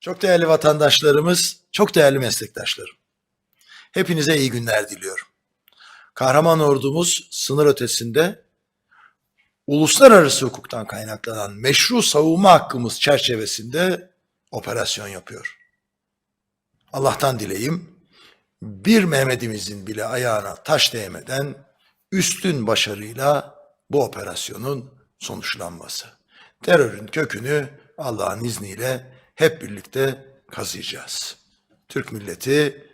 Çok değerli vatandaşlarımız, çok değerli meslektaşlarım. Hepinize iyi günler diliyorum. Kahraman ordumuz sınır ötesinde uluslararası hukuktan kaynaklanan meşru savunma hakkımız çerçevesinde operasyon yapıyor. Allah'tan dileyim bir Mehmet'imizin bile ayağına taş değmeden üstün başarıyla bu operasyonun sonuçlanması. Terörün kökünü Allah'ın izniyle hep birlikte kazıyacağız. Türk milleti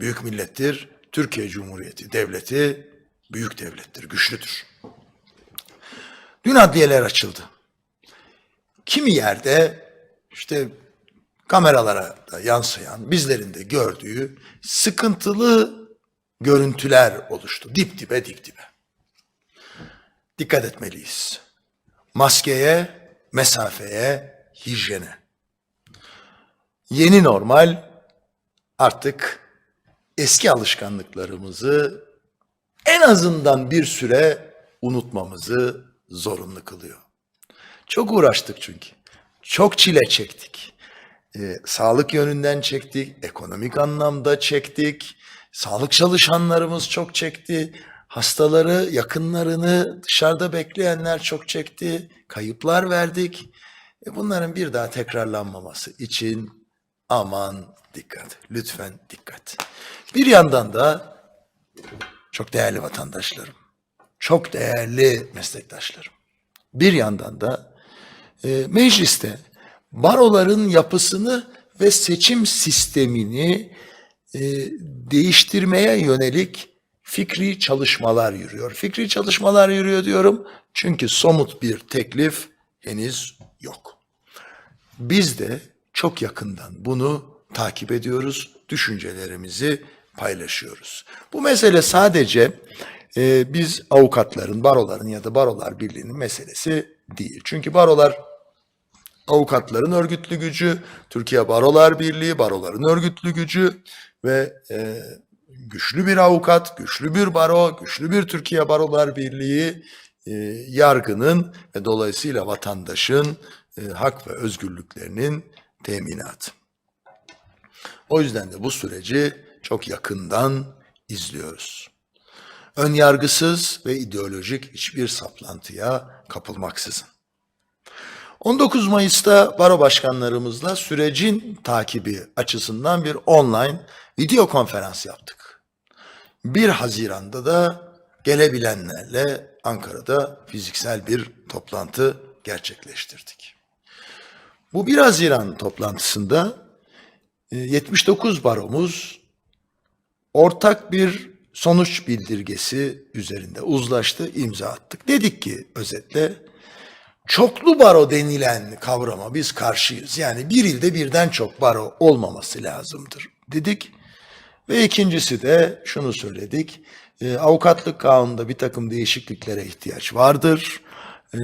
büyük millettir. Türkiye Cumhuriyeti devleti büyük devlettir, güçlüdür. Dün adliyeler açıldı. Kimi yerde işte kameralara da yansıyan, bizlerin de gördüğü sıkıntılı görüntüler oluştu. Dip dibe dip dibe. Dikkat etmeliyiz. Maskeye, mesafeye, hijyene. Yeni normal artık eski alışkanlıklarımızı en azından bir süre unutmamızı zorunlu kılıyor. Çok uğraştık çünkü. Çok çile çektik. Ee, sağlık yönünden çektik, ekonomik anlamda çektik. Sağlık çalışanlarımız çok çekti. Hastaları, yakınlarını dışarıda bekleyenler çok çekti. Kayıplar verdik. E bunların bir daha tekrarlanmaması için aman dikkat, lütfen dikkat. Bir yandan da çok değerli vatandaşlarım, çok değerli meslektaşlarım. Bir yandan da e, mecliste baroların yapısını ve seçim sistemini e, değiştirmeye yönelik fikri çalışmalar yürüyor. Fikri çalışmalar yürüyor diyorum çünkü somut bir teklif henüz yok. Biz de çok yakından bunu takip ediyoruz, düşüncelerimizi paylaşıyoruz. Bu mesele sadece e, biz avukatların, baroların ya da barolar birliğinin meselesi değil. Çünkü barolar avukatların örgütlü gücü, Türkiye Barolar Birliği, baroların örgütlü gücü ve e, güçlü bir avukat, güçlü bir baro, güçlü bir Türkiye Barolar Birliği e, yargının ve dolayısıyla vatandaşın e, hak ve özgürlüklerinin teminatı. O yüzden de bu süreci çok yakından izliyoruz. Ön yargısız ve ideolojik hiçbir saplantıya kapılmaksızın. 19 Mayıs'ta baro başkanlarımızla sürecin takibi açısından bir online video konferans yaptık. 1 Haziran'da da gelebilenlerle Ankara'da fiziksel bir toplantı gerçekleştirdik. Bu 1 Haziran toplantısında e, 79 baromuz ortak bir sonuç bildirgesi üzerinde uzlaştı, imza attık. Dedik ki özetle çoklu baro denilen kavrama biz karşıyız. Yani bir ilde birden çok baro olmaması lazımdır dedik. Ve ikincisi de şunu söyledik. E, avukatlık kanununda bir takım değişikliklere ihtiyaç vardır. E,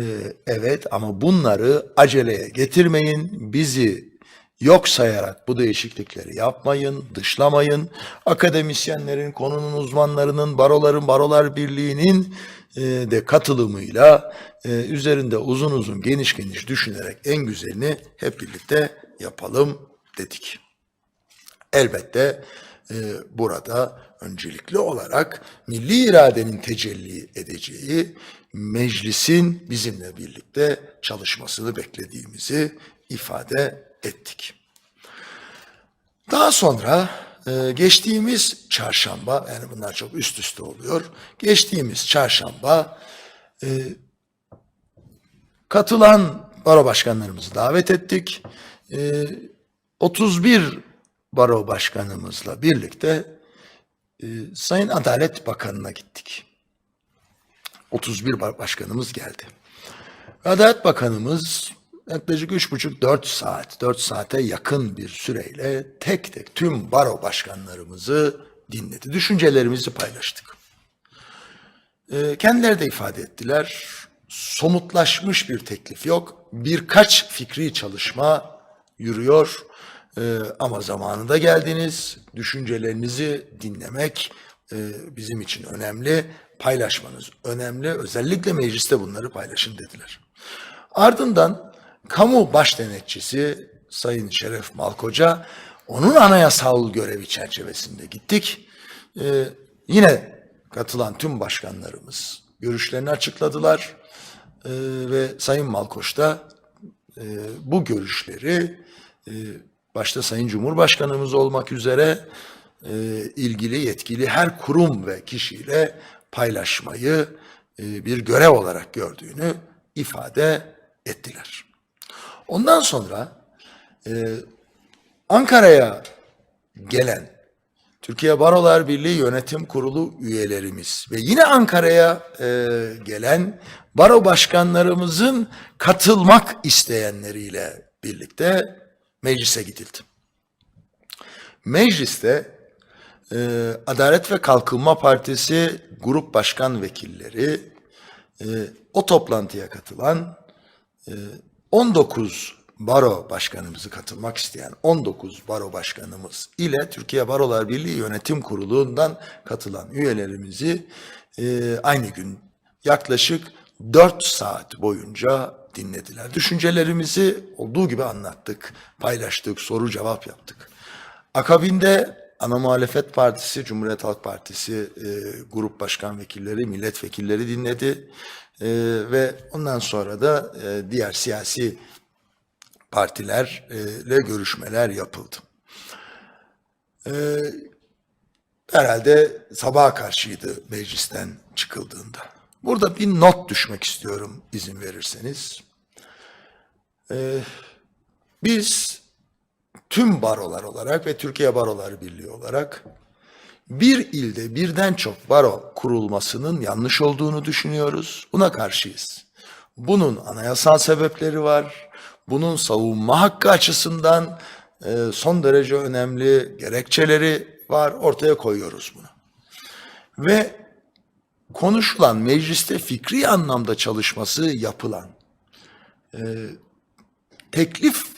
evet ama bunları aceleye getirmeyin. Bizi yok sayarak bu değişiklikleri yapmayın, dışlamayın. Akademisyenlerin, konunun uzmanlarının, baroların, barolar birliğinin e, de katılımıyla e, üzerinde uzun uzun, geniş geniş düşünerek en güzelini hep birlikte yapalım dedik. Elbette e, burada öncelikli olarak milli iradenin tecelli edeceği meclisin bizimle birlikte çalışmasını beklediğimizi ifade ettik. Daha sonra e, geçtiğimiz çarşamba, yani bunlar çok üst üste oluyor. Geçtiğimiz çarşamba e, katılan baro başkanlarımızı davet ettik. E, 31 baro başkanımızla birlikte e, Sayın Adalet Bakanı'na gittik. 31 bar- başkanımız geldi. Adalet Bakanımız yaklaşık üç buçuk dört saat, dört saate yakın bir süreyle tek tek tüm baro başkanlarımızı dinledi. Düşüncelerimizi paylaştık. Ee, kendileri de ifade ettiler. Somutlaşmış bir teklif yok. Birkaç fikri çalışma yürüyor. Ee, ama zamanında geldiniz. Düşüncelerinizi dinlemek bizim için önemli. Paylaşmanız önemli. Özellikle mecliste bunları paylaşın dediler. Ardından kamu baş denetçisi Sayın Şeref Malkoca onun anayasal görevi çerçevesinde gittik. Ee, yine katılan tüm başkanlarımız görüşlerini açıkladılar. Ee, ve Sayın Malkoç da e, bu görüşleri e, başta Sayın Cumhurbaşkanımız olmak üzere e, ilgili yetkili her kurum ve kişiyle paylaşmayı e, bir görev olarak gördüğünü ifade ettiler. Ondan sonra e, Ankara'ya gelen Türkiye Barolar Birliği Yönetim Kurulu üyelerimiz ve yine Ankara'ya e, gelen baro başkanlarımızın katılmak isteyenleriyle birlikte meclise gidildi. Mecliste e, Adalet ve Kalkınma Partisi grup başkan vekilleri e, o toplantıya katılan e, 19 baro başkanımızı katılmak isteyen 19 baro başkanımız ile Türkiye Barolar Birliği Yönetim Kurulu'ndan katılan üyelerimizi e, aynı gün yaklaşık 4 saat boyunca dinlediler. Düşüncelerimizi olduğu gibi anlattık, paylaştık, soru cevap yaptık. Akabinde ana muhalefet partisi, Cumhuriyet Halk Partisi e, grup başkan vekilleri, milletvekilleri dinledi. E, ve ondan sonra da e, diğer siyasi partilerle görüşmeler yapıldı. E, herhalde sabaha karşıydı meclisten çıkıldığında. Burada bir not düşmek istiyorum izin verirseniz. E, biz tüm barolar olarak ve Türkiye Barolar Birliği olarak bir ilde birden çok baro kurulmasının yanlış olduğunu düşünüyoruz. Buna karşıyız. Bunun anayasal sebepleri var. Bunun savunma hakkı açısından e, son derece önemli gerekçeleri var. Ortaya koyuyoruz bunu. Ve konuşulan mecliste fikri anlamda çalışması yapılan e, teklif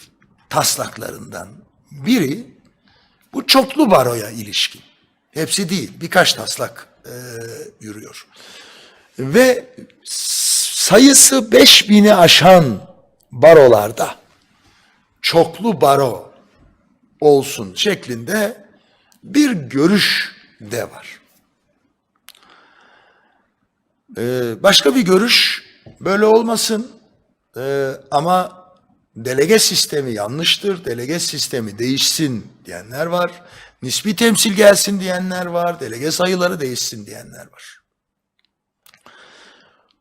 taslaklarından biri bu çoklu baroya ilişkin. Hepsi değil, birkaç taslak e, yürüyor. Ve sayısı 5000'i aşan barolarda çoklu baro olsun şeklinde bir görüş de var. Ee, başka bir görüş böyle olmasın ee, ama delege sistemi yanlıştır, delege sistemi değişsin diyenler var. Nispi temsil gelsin diyenler var, delege sayıları değişsin diyenler var.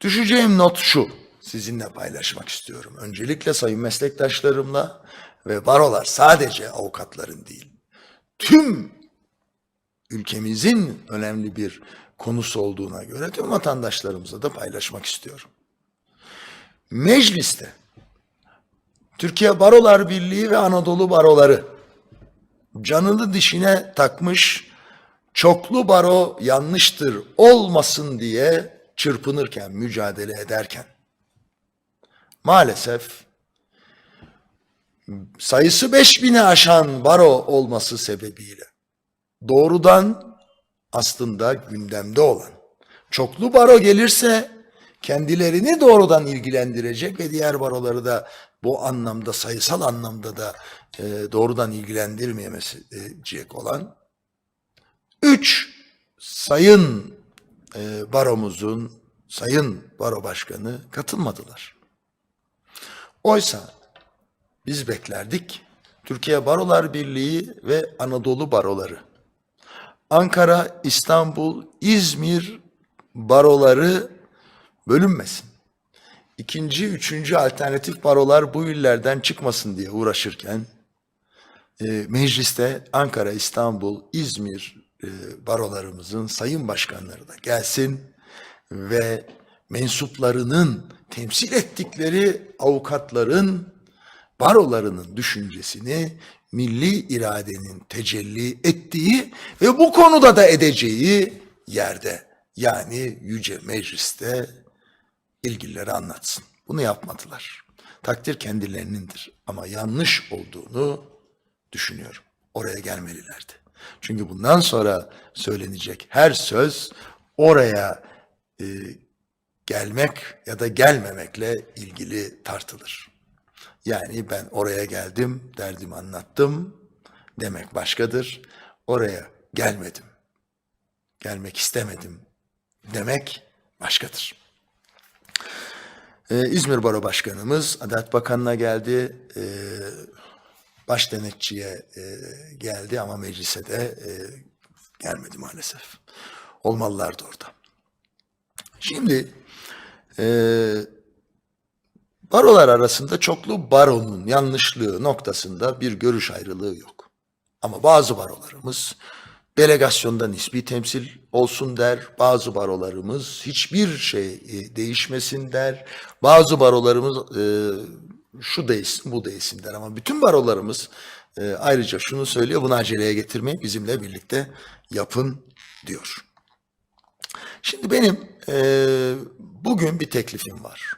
Düşeceğim not şu, sizinle paylaşmak istiyorum. Öncelikle sayın meslektaşlarımla ve barolar sadece avukatların değil, tüm ülkemizin önemli bir konusu olduğuna göre tüm vatandaşlarımıza da paylaşmak istiyorum. Mecliste Türkiye Barolar Birliği ve Anadolu Baroları canını dişine takmış çoklu baro yanlıştır olmasın diye çırpınırken, mücadele ederken. Maalesef sayısı 5000'i aşan baro olması sebebiyle doğrudan aslında gündemde olan çoklu baro gelirse kendilerini doğrudan ilgilendirecek ve diğer baroları da bu anlamda sayısal anlamda da e, doğrudan ilgilendirmeyecek olan üç sayın e, baromuzun sayın baro başkanı katılmadılar. Oysa biz beklerdik Türkiye Barolar Birliği ve Anadolu Baroları Ankara, İstanbul, İzmir baroları bölünmesin. İkinci, üçüncü alternatif barolar bu illerden çıkmasın diye uğraşırken e, mecliste Ankara, İstanbul, İzmir e, barolarımızın sayın başkanları da gelsin ve mensuplarının temsil ettikleri avukatların barolarının düşüncesini milli iradenin tecelli ettiği ve bu konuda da edeceği yerde yani yüce mecliste ilgilileri anlatsın. Bunu yapmadılar. Takdir kendilerinindir ama yanlış olduğunu düşünüyorum. Oraya gelmelilerdi. Çünkü bundan sonra söylenecek her söz oraya e, gelmek ya da gelmemekle ilgili tartılır. Yani ben oraya geldim, derdimi anlattım demek başkadır. Oraya gelmedim, gelmek istemedim demek başkadır. Ee, İzmir Baro Başkanımız Adalet Bakanı'na geldi. Ee, baş denetçiye e, geldi ama meclise de e, gelmedi maalesef. Olmalılardı orada. Şimdi e, barolar arasında çoklu baronun yanlışlığı noktasında bir görüş ayrılığı yok. Ama bazı barolarımız delegasyonda nispi temsil olsun der. Bazı barolarımız hiçbir şey e, değişmesin der. Bazı barolarımız e, şu değişsin bu değişsin der. Ama bütün barolarımız e, ayrıca şunu söylüyor. Bunu aceleye getirmeyin bizimle birlikte yapın diyor. Şimdi benim e, bugün bir teklifim var.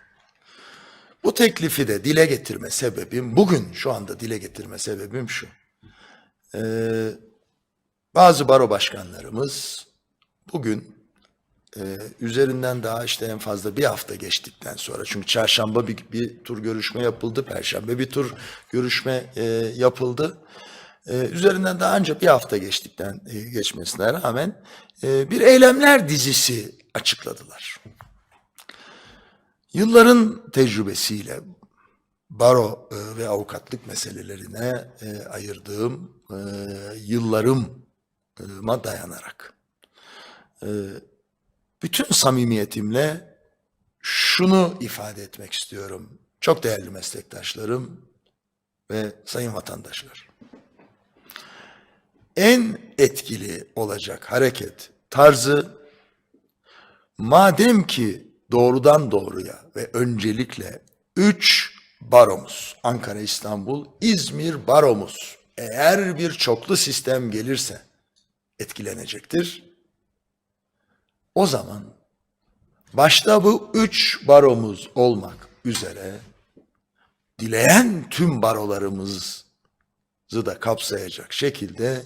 Bu teklifi de dile getirme sebebim, bugün şu anda dile getirme sebebim şu. E, bazı baro başkanlarımız bugün e, üzerinden daha işte en fazla bir hafta geçtikten sonra çünkü çarşamba bir, bir tur görüşme yapıldı, perşembe bir tur görüşme e, yapıldı. E, üzerinden daha önce bir hafta geçtikten e, geçmesine rağmen e, bir eylemler dizisi açıkladılar. Yılların tecrübesiyle baro e, ve avukatlık meselelerine e, ayırdığım e, yıllarıma dayanarak e, bütün samimiyetimle şunu ifade etmek istiyorum. Çok değerli meslektaşlarım ve sayın vatandaşlar. En etkili olacak hareket tarzı madem ki doğrudan doğruya ve öncelikle üç baromuz, Ankara, İstanbul, İzmir baromuz eğer bir çoklu sistem gelirse etkilenecektir. O zaman başta bu üç baromuz olmak üzere dileyen tüm barolarımızı da kapsayacak şekilde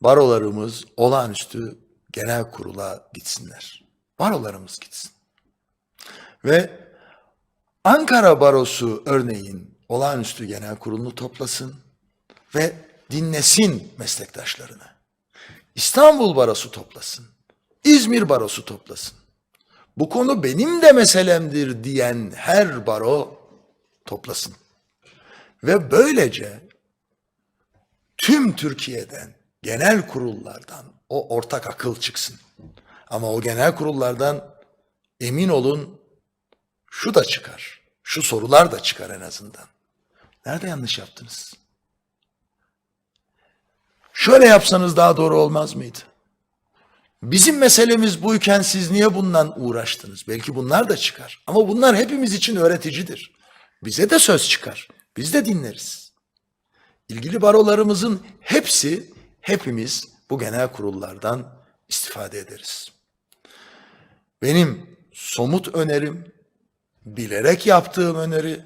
barolarımız olağanüstü genel kurula gitsinler. Barolarımız gitsin. Ve Ankara Barosu örneğin olağanüstü genel kurulunu toplasın ve dinlesin meslektaşlarını. İstanbul Barosu toplasın. İzmir Barosu toplasın. Bu konu benim de meselemdir diyen her baro toplasın. Ve böylece tüm Türkiye'den, genel kurullardan o ortak akıl çıksın. Ama o genel kurullardan emin olun şu da çıkar. Şu sorular da çıkar en azından. Nerede yanlış yaptınız? Şöyle yapsanız daha doğru olmaz mıydı? Bizim meselemiz buyken siz niye bundan uğraştınız? Belki bunlar da çıkar. Ama bunlar hepimiz için öğreticidir. Bize de söz çıkar. Biz de dinleriz. İlgili barolarımızın hepsi, hepimiz bu genel kurullardan istifade ederiz. Benim somut önerim, bilerek yaptığım öneri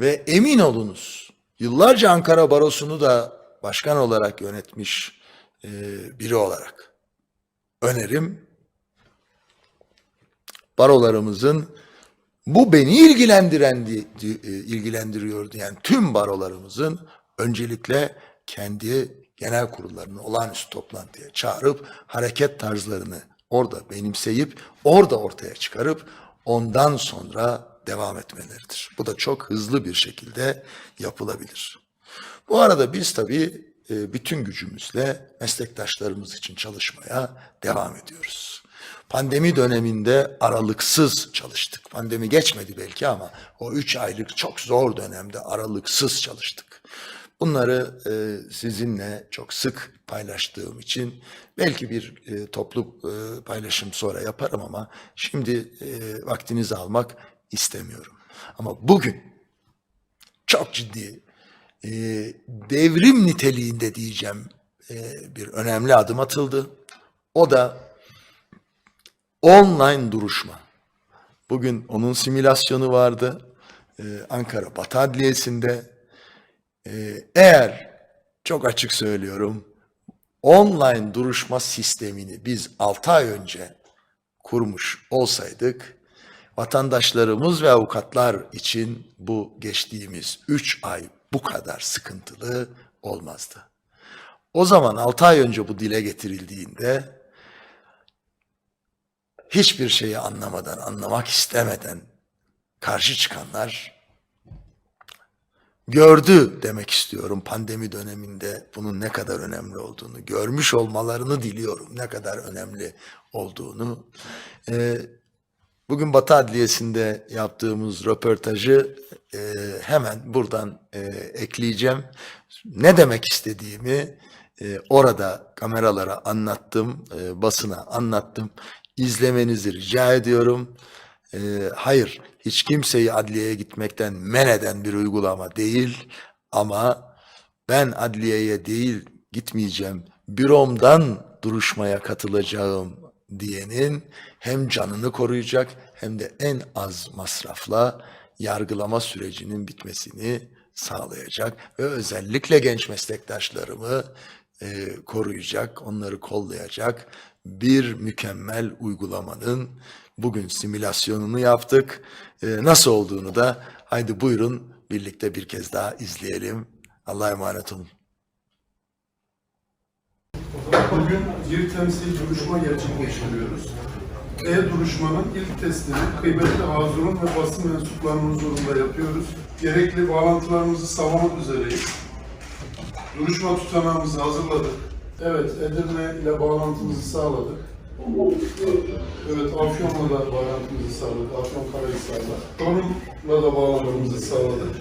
ve emin olunuz yıllarca Ankara Barosu'nu da başkan olarak yönetmiş e, biri olarak önerim barolarımızın bu beni ilgilendiren di- di- e, ilgilendiriyor diyen tüm barolarımızın öncelikle kendi genel kurullarını olağanüstü toplantıya çağırıp hareket tarzlarını orada benimseyip orada ortaya çıkarıp ondan sonra devam etmeleridir. Bu da çok hızlı bir şekilde yapılabilir. Bu arada biz tabii e, bütün gücümüzle meslektaşlarımız için çalışmaya devam ediyoruz. Pandemi döneminde aralıksız çalıştık. Pandemi geçmedi belki ama o üç aylık çok zor dönemde aralıksız çalıştık. Bunları e, sizinle çok sık paylaştığım için belki bir e, toplu paylaşım sonra yaparım ama şimdi vaktinizi almak istemiyorum. Ama bugün çok ciddi e, devrim niteliğinde diyeceğim e, bir önemli adım atıldı. O da online duruşma. Bugün onun simülasyonu vardı. Ee, Ankara Batı Adliyesi'nde. Ee, eğer çok açık söylüyorum online duruşma sistemini biz 6 ay önce kurmuş olsaydık Vatandaşlarımız ve avukatlar için bu geçtiğimiz üç ay bu kadar sıkıntılı olmazdı. O zaman 6 ay önce bu dile getirildiğinde hiçbir şeyi anlamadan, anlamak istemeden karşı çıkanlar gördü demek istiyorum pandemi döneminde bunun ne kadar önemli olduğunu, görmüş olmalarını diliyorum ne kadar önemli olduğunu. Ee, bugün Batı Adliyesi'nde yaptığımız röportajı e, hemen buradan e, ekleyeceğim. Ne demek istediğimi e, orada kameralara anlattım, e, basına anlattım. İzlemenizi rica ediyorum. E, hayır, hiç kimseyi adliyeye gitmekten men eden bir uygulama değil ama ben adliyeye değil gitmeyeceğim, büromdan duruşmaya katılacağım diyenin hem canını koruyacak hem de en az masrafla yargılama sürecinin bitmesini sağlayacak ve özellikle genç meslektaşlarımı e, koruyacak, onları kollayacak bir mükemmel uygulamanın bugün simülasyonunu yaptık. E, nasıl olduğunu da haydi buyurun birlikte bir kez daha izleyelim. Allah'a emanet olun. Bugün bir temsil duruşma gerçekleştiriyoruz. E-duruşmanın ilk testini kıymetli Hazur'un ve basın mensuplarının huzurunda yapıyoruz. Gerekli bağlantılarımızı sağlamak üzereyiz. Duruşma tutanağımızı hazırladık. Evet, Edirne ile bağlantımızı sağladık. Evet, Afyon'la da bağlantımızı sağladık. Afyon Karahisar'la. Çorum'la da bağlantımızı sağladık.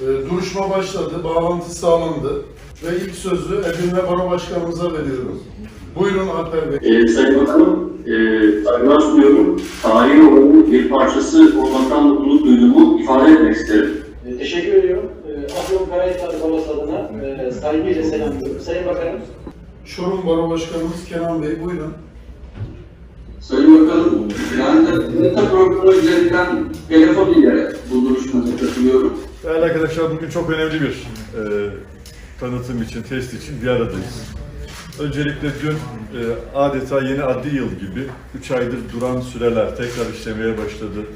Ee, duruşma başladı, bağlantı sağlandı ve ilk sözü Edirne Baro Başkanımıza veriyorum. Buyurun Alper Bey. Ee, Sayın Bakanım, e, saygılar sunuyorum. Tarihi olanın bir parçası olmaktan mutluluk duyduğumu ifade etmek isterim. E, Teşekkür ediyorum. E, Afyon Karahisar Balosu adına e, saygıyla selamlıyorum. Sayın Bakanım, Çorum Baro Başkanımız Kenan Bey buyurun. Sayın Bakanım, de Meta programı üzerinden telefon ile bu duruşmaya katılıyorum. Değerli arkadaşlar bugün çok önemli bir e, tanıtım için, test için bir aradayız. Öncelikle dün e, adeta yeni adli yıl gibi 3 aydır duran süreler tekrar işlemeye başladı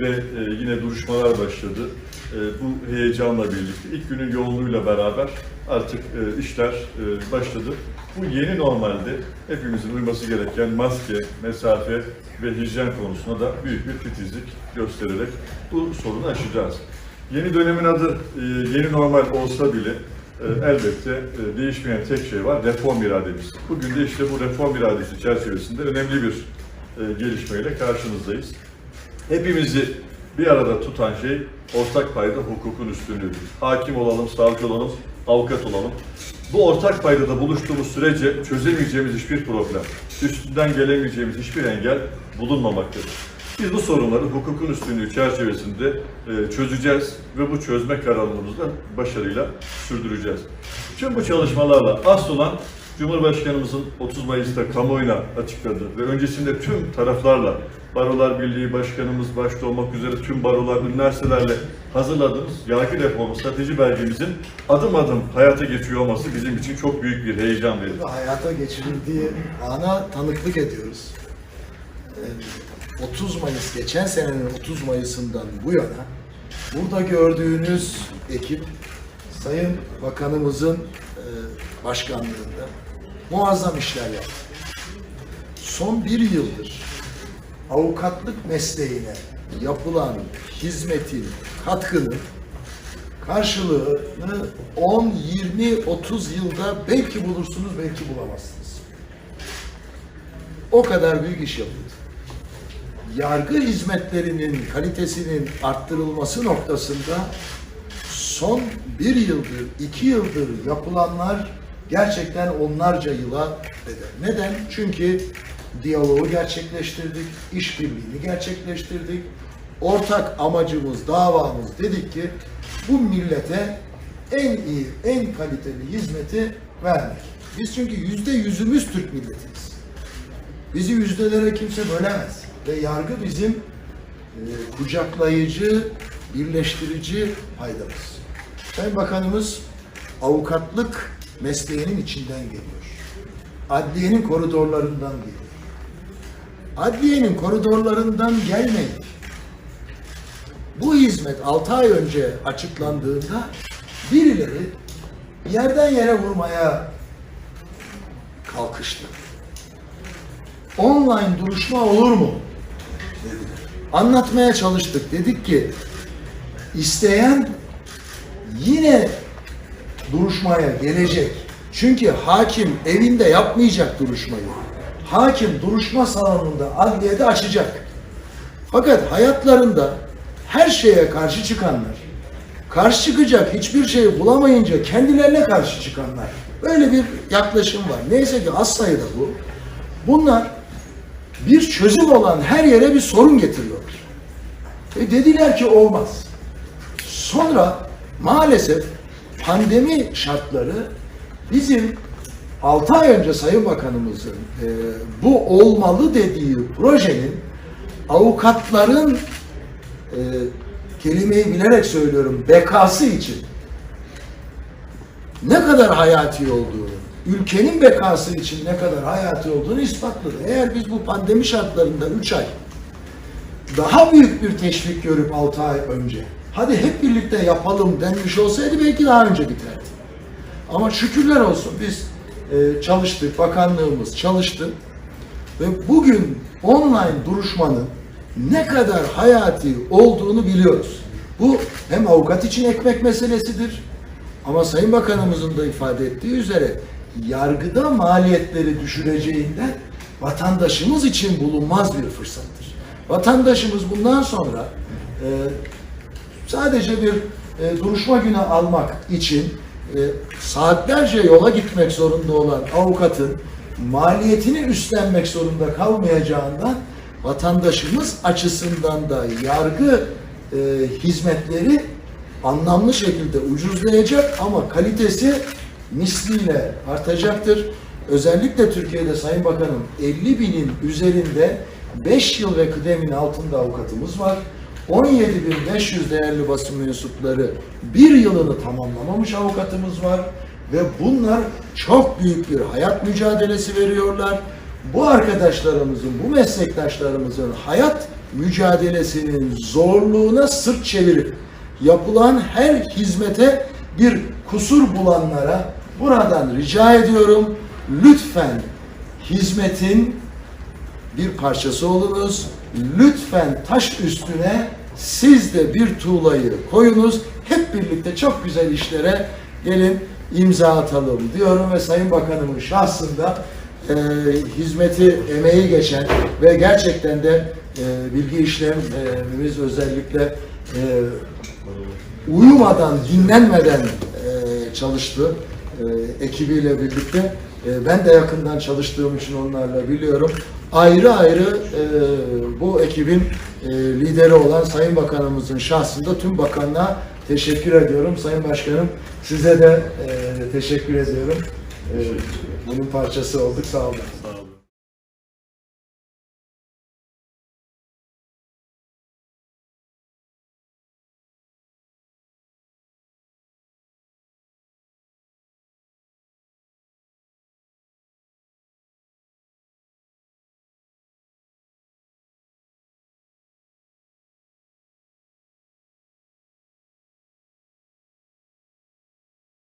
ve e, yine duruşmalar başladı. E, bu heyecanla birlikte ilk günün yoğunluğuyla beraber artık e, işler e, başladı. Bu yeni normalde hepimizin uyması gereken maske, mesafe ve hijyen konusunda da büyük bir titizlik göstererek bu sorunu aşacağız. Yeni dönemin adı e, yeni normal olsa bile elbette e, değişmeyen tek şey var, reform irademiz. Bugün de işte bu reform iradesi çerçevesinde önemli bir e, gelişmeyle karşınızdayız. Hepimizi bir arada tutan şey ortak payda hukukun üstünlüğüdür. Hakim olalım, savcı olalım, avukat olalım. Bu ortak paydada buluştuğumuz sürece çözemeyeceğimiz hiçbir problem, üstünden gelemeyeceğimiz hiçbir engel bulunmamaktadır. Biz bu sorunları hukukun üstünlüğü çerçevesinde e, çözeceğiz ve bu çözme kararlılığımızı da başarıyla sürdüreceğiz. Tüm bu çalışmalarla asıl olan Cumhurbaşkanımızın 30 Mayıs'ta kamuoyuna açıkladığı ve öncesinde tüm taraflarla Barolar Birliği Başkanımız başta olmak üzere tüm barolar, üniversitelerle hazırladığımız yargı reformu strateji belgemizin adım adım hayata geçiyor olması bizim için çok büyük bir heyecan verici. hayata geçirildiği ana tanıklık ediyoruz. Ee, 30 Mayıs, geçen senenin 30 Mayıs'ından bu yana burada gördüğünüz ekip Sayın Bakanımızın e, başkanlığında muazzam işler yaptı. Son bir yıldır avukatlık mesleğine yapılan hizmetin, katkının karşılığını 10, 20, 30 yılda belki bulursunuz, belki bulamazsınız. O kadar büyük iş yapıldı. Yargı hizmetlerinin kalitesinin arttırılması noktasında son bir yıldır, iki yıldır yapılanlar gerçekten onlarca yıla bedel. Neden? Çünkü diyaloğu gerçekleştirdik, işbirliğini gerçekleştirdik. Ortak amacımız, davamız dedik ki bu millete en iyi, en kaliteli hizmeti vermek. Biz çünkü yüzde yüzümüz Türk milletiyiz. Bizi yüzdelere kimse bölemez. Ve yargı bizim e, kucaklayıcı, birleştirici paydamız. Sayın Bakanımız avukatlık mesleğinin içinden geliyor. Adliyenin koridorlarından geliyor. adliyenin koridorlarından gelmedik. Bu hizmet 6 ay önce açıklandığında birileri yerden yere vurmaya kalkıştı. Online duruşma olur mu? Anlatmaya çalıştık. Dedik ki isteyen yine duruşmaya gelecek. Çünkü hakim evinde yapmayacak duruşmayı. Hakim duruşma salonunda adliyede açacak. Fakat hayatlarında her şeye karşı çıkanlar, karşı çıkacak hiçbir şey bulamayınca kendilerine karşı çıkanlar. Böyle bir yaklaşım var. Neyse ki az sayıda bu. Bunlar bir çözüm olan her yere bir sorun getiriyorlar. Ve dediler ki olmaz. Sonra maalesef pandemi şartları bizim 6 ay önce Sayın Bakanımızın e, bu olmalı dediği projenin avukatların e, kelimeyi bilerek söylüyorum bekası için ne kadar hayati olduğunu, ülkenin bekası için ne kadar hayati olduğunu ispatladı. Eğer biz bu pandemi şartlarında 3 ay daha büyük bir teşvik görüp 6 ay önce hadi hep birlikte yapalım denmiş olsaydı belki daha önce biterdi. Ama şükürler olsun biz e, çalıştık, bakanlığımız çalıştı ve bugün online duruşmanın ne kadar hayati olduğunu biliyoruz. Bu hem avukat için ekmek meselesidir ama Sayın Bakanımızın da ifade ettiği üzere yargıda maliyetleri düşüreceğinden vatandaşımız için bulunmaz bir fırsattır. Vatandaşımız bundan sonra e, sadece bir e, duruşma günü almak için e, saatlerce yola gitmek zorunda olan avukatın maliyetini üstlenmek zorunda kalmayacağından vatandaşımız açısından da yargı e, hizmetleri anlamlı şekilde ucuzlayacak ama kalitesi misliyle artacaktır. Özellikle Türkiye'de Sayın Bakanım 50 binin üzerinde 5 yıl ve kıdemin altında avukatımız var. 17.500 değerli basın mensupları bir yılını tamamlamamış avukatımız var ve bunlar çok büyük bir hayat mücadelesi veriyorlar. Bu arkadaşlarımızın, bu meslektaşlarımızın hayat mücadelesinin zorluğuna sırt çevirip yapılan her hizmete bir kusur bulanlara buradan rica ediyorum lütfen hizmetin bir parçası olunuz. Lütfen taş üstüne siz de bir tuğlayı koyunuz. Hep birlikte çok güzel işlere gelin imza atalım diyorum ve Sayın Bakanımın şahsında e, hizmeti, emeği geçen ve gerçekten de e, bilgi işlemimiz özellikle e, uyumadan, dinlenmeden e, çalıştı e, ekibiyle birlikte. E, ben de yakından çalıştığım için onlarla biliyorum. Ayrı ayrı e, bu ekibin e, lideri olan Sayın Bakanımızın şahsında tüm bakanlığa teşekkür ediyorum. Sayın Başkanım size de e, teşekkür ediyorum. E, bunun parçası olduk. Sağ olun.